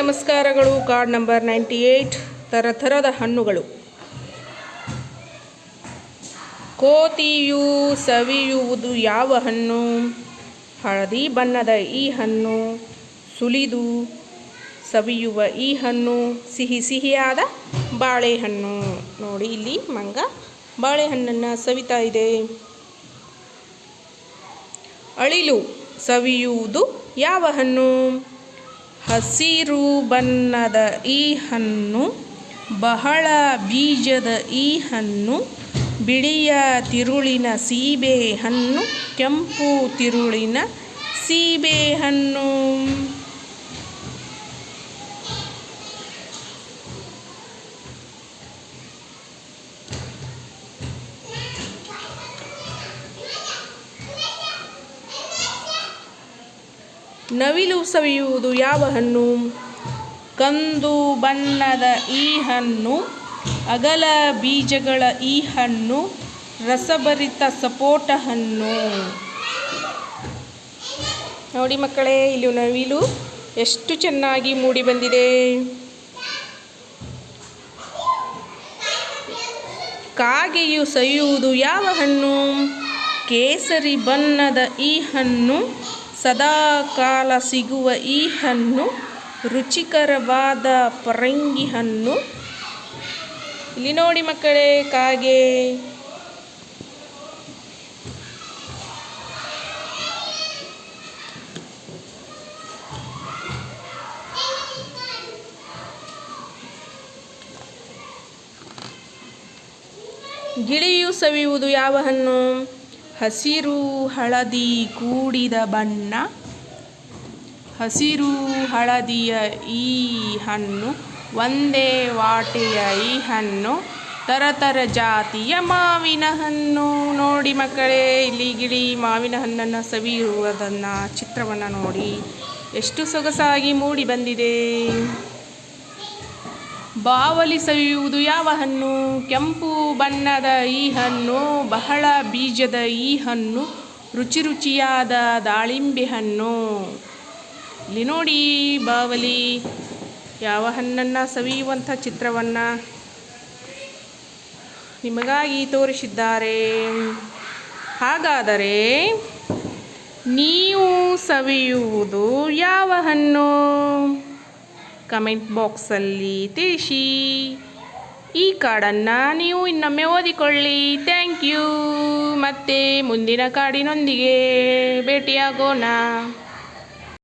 ನಮಸ್ಕಾರಗಳು. Card number ninety eight ಥರದ ಹಣ್ಣುಗಳು. ಕೋತಿಯು, ಸವಿಯುವುದು ಯಾವ ಹಣ್ಣು? ಹಳದಿ ಬಣ್ಣದ ಈ ಹಣ್ಣು, ಸುಲಿದು ಸವಿಯುವ ಈ ಹಣ್ಣು, ಸಿಹಿ ಸಿಹಿಯಾದ ಬಾಳೆಹಣ್ಣು ನೋಡಿ ಇಲ್ಲಿ ಮಂಗ ಬಾಳೆಹಣ್ಣನ್ನು ಸವಿತಾ ಇದೆ. ಅಳಿಲು, ಸವಿಯುವುದು ಯಾವ ಹಣ್ಣು? ಹಸಿರು ಬಣ್ಣದ ಈ ಹಣ್ಣು, ಬಹಳ ಬೀಜದ ಈ ಹಣ್ಣು, ಬಿಳಿಯ ತಿರುಳಿನ ಸೀಬೆ ಹಣ್ಣು, ಕೆಂಪು ತಿರುಳಿನ ಸೀಬೆ ಹಣ್ಣು. ನವಿಲು ಸವಿಯುವುದು ಯಾವ ಹಣ್ಣು? ಕಂದು ಬಣ್ಣದ ಈ ಹಣ್ಣು, ಅಗಲ ಬೀಜಗಳ ಈ ಹಣ್ಣು, ರಸಭರಿತ ಸಪೋಟ ಹಣ್ಣು. ನೋಡಿ ಮಕ್ಕಳೇ, ಇಲ್ಲಿ ನವಿಲು ಎಷ್ಟು ಚೆನ್ನಾಗಿ ಮೂಡಿ ಬಂದಿದೆ. ಕಾಗೆಯು ಸವಿಯುವುದು ಯಾವ ಹಣ್ಣು? ಕೇಸರಿ ಬಣ್ಣದ ಈ ಹಣ್ಣು ಸದಾ ಕಾಲ ಸಿಗುವ ಈ ಹಣ್ಣು ರುಚಿಕರವಾದ ಪರಂಗಿ ಹಣ್ಣು. ಇಲ್ಲಿ ನೋಡಿ ಮಕ್ಕಳೇ, ಕಾಗೆ. ಗಿಳಿಯು ಸವಿಯುವುದು ಯಾವ ಹಣ್ಣು? ಹಸಿರು ಹಳದಿ ಕೂಡಿದ ಬಣ್ಣ, ಹಸಿರು ಹಳದಿಯ ಈ ಹಣ್ಣು ಒಂದೇ ವಾಟೆಯ ಈ ಹಣ್ಣು, ತರತರ ಜಾತಿಯ ಮಾವಿನ ಹಣ್ಣು. ನೋಡಿ ಮಕ್ಕಳೇ, ಇಲ್ಲಿ ಗಿಳಿ ಮಾವಿನ ಹಣ್ಣನ್ನು ಸವಿಯುವುದನ್ನು ಚಿತ್ರವನ್ನು ನೋಡಿ. ಎಷ್ಟು ಸೊಗಸಾಗಿ ಮೂಡಿ ಬಂದಿದೆ. ಬಾವಲಿ ಸವಿಯುವುದು ಯಾವ ಹಣ್ಣು? ಕೆಂಪು ಬಣ್ಣದ ಈ ಹಣ್ಣು, ಬಹಳ ಬೀಜದ ಈ ಹಣ್ಣು, ರುಚಿ ರುಚಿಯಾದ ದಾಳಿಂಬೆ ಹಣ್ಣು. ಇಲ್ಲಿ ನೋಡಿ ಬಾವಲಿ, ಯಾವ ಹಣ್ಣನ್ನು ಸವಿಯುವಂಥ ಚಿತ್ರವನ್ನು ನಿಮಗಾಗಿ ತೋರಿಸಿದ್ದಾರೆ. ಹಾಗಾದರೆ ನೀವು ಸವಿಯುವುದು ಯಾವ ಹಣ್ಣು? ಕಮೆಂಟ್ ಬಾಕ್ಸಲ್ಲಿ ತಿಳಿಸಿ. ಈ ಕಾಡನ್ನು ನೀವು ಇನ್ನೊಮ್ಮೆ ಓದಿಕೊಳ್ಳಿ. ಥ್ಯಾಂಕ್ ಯು ಮತ್ತೆ ಮುಂದಿನ ಕಾಡಿನೊಂದಿಗೆ ಭೇಟಿಯಾಗೋಣ.